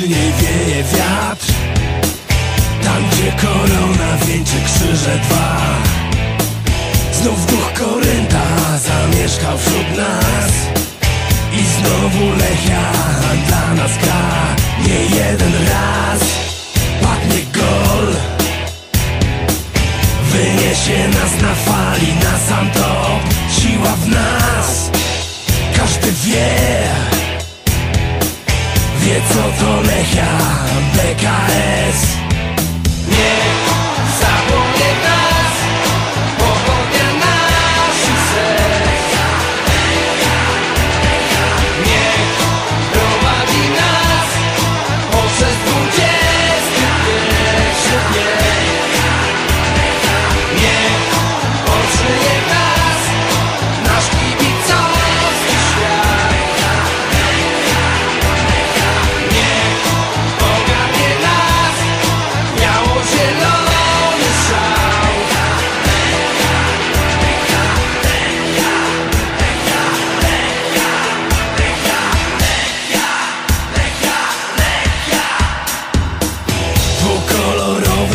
wieje wiatr. Tam gdzie korona wieńczy krzyże dwa. Znów duch Korynta zamieszkał wśród nas. I znowu Lechia co to Lechia BKS Niech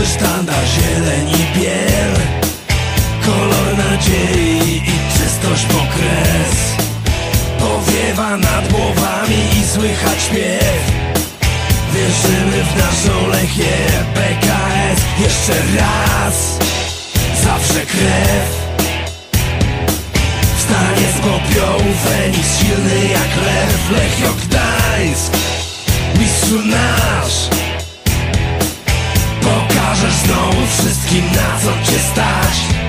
sztandar, zieleń i biel. Kolor nadziei i czystość pokres Powiewa nad głowami i słychać śpiew. Wierzymy w naszą Lechię PKS Jeszcze raz, zawsze krew. Wstanie z popiołu Feniks, silny jak lew. Lechio Pokażesz znowu wszystkim na co cię stać